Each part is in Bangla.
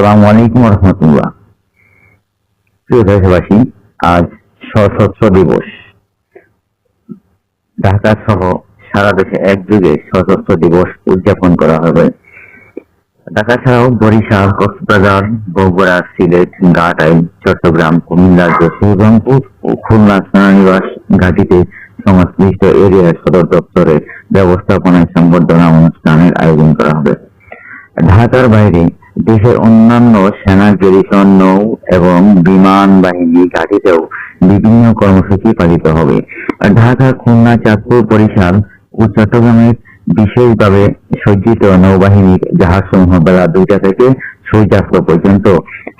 আলাইকুম রহমতুল্লাহ। প্রিয় দেশবাসী, আজ সশস্ত্র দিবস। ঢাকা সহ সারা দেশে একযোগে সশস্ত্র দিবস উদযাপন করা হবে। ঢাকা ছাড়াও বরিশাল, কক্সবাজার, বগুড়া, সিলেট গাটাই চট্টগ্রাম, কুমিল্লা রংপুর ও খুলনা সেনানিবাস ঘাটিতে সংশ্লিষ্ট এরিয়ার সদর দপ্তরে ব্যবস্থাপনায় সংবর্ধনা অনুষ্ঠানের আয়োজন করা হবে। ঢাকার বাইরে দেশের অন্যান্য সেনা গেরিশন নৌ এবং বিমান বাহিনী ঘাটিতেও বিভিন্ন কর্মসূচি পালিত হবে। ঢাকা, খুলনা, চাঁদপুর বরিশাল ও চট্টগ্রামের বিশেষভাবে সজ্জিত নৌবাহিনীর জাহাজসমূহ বেলা দুইটা থেকে সূর্যাস্ত পর্যন্ত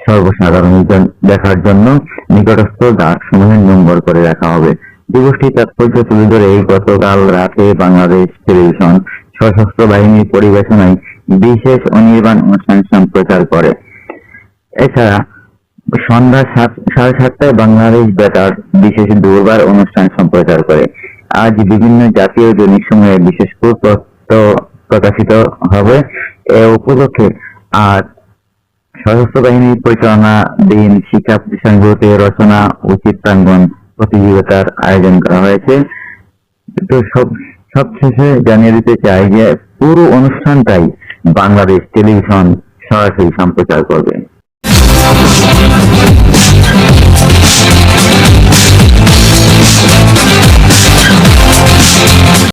সর্বসাধারণের দেখার জন্য নিকটস্থ ঘাটসমূহের নম্বর করে রাখা হবে। দিবসটি তাৎপর্য তুলে ধরে গতকাল রাতে বাংলাদেশ টেলিভিশন সশস্ত্র বাহিনীর পরিবেশনায় বিশেষ অনির্বাণ অনুষ্ঠান সম্প্রচার করে। এছাড়া সন্ধ্যা সাত, সাড়ে সাতটায় বাংলাদেশ বেতার বিশেষ দুর্বার অনুষ্ঠান সম্প্রচার করে। আজ বিভিন্ন জাতীয় দৈনিক সময়ে বিশেষ প্রকাশিত হবে। এ উপলক্ষে আজ সশস্ত্র বাহিনীর পরিচালনা দিন শিক্ষা প্রতিষ্ঠানগুলোতে রচনা ও চিত্রাঙ্গন প্রতিযোগিতার আয়োজন করা হয়েছে। তো সব, সবশেষে জানিয়ে দিতে চাই যে পুরো অনুষ্ঠানটাই বাংলাদেশ টেলিভিশন সরাসরি সম্প্রচার করবে।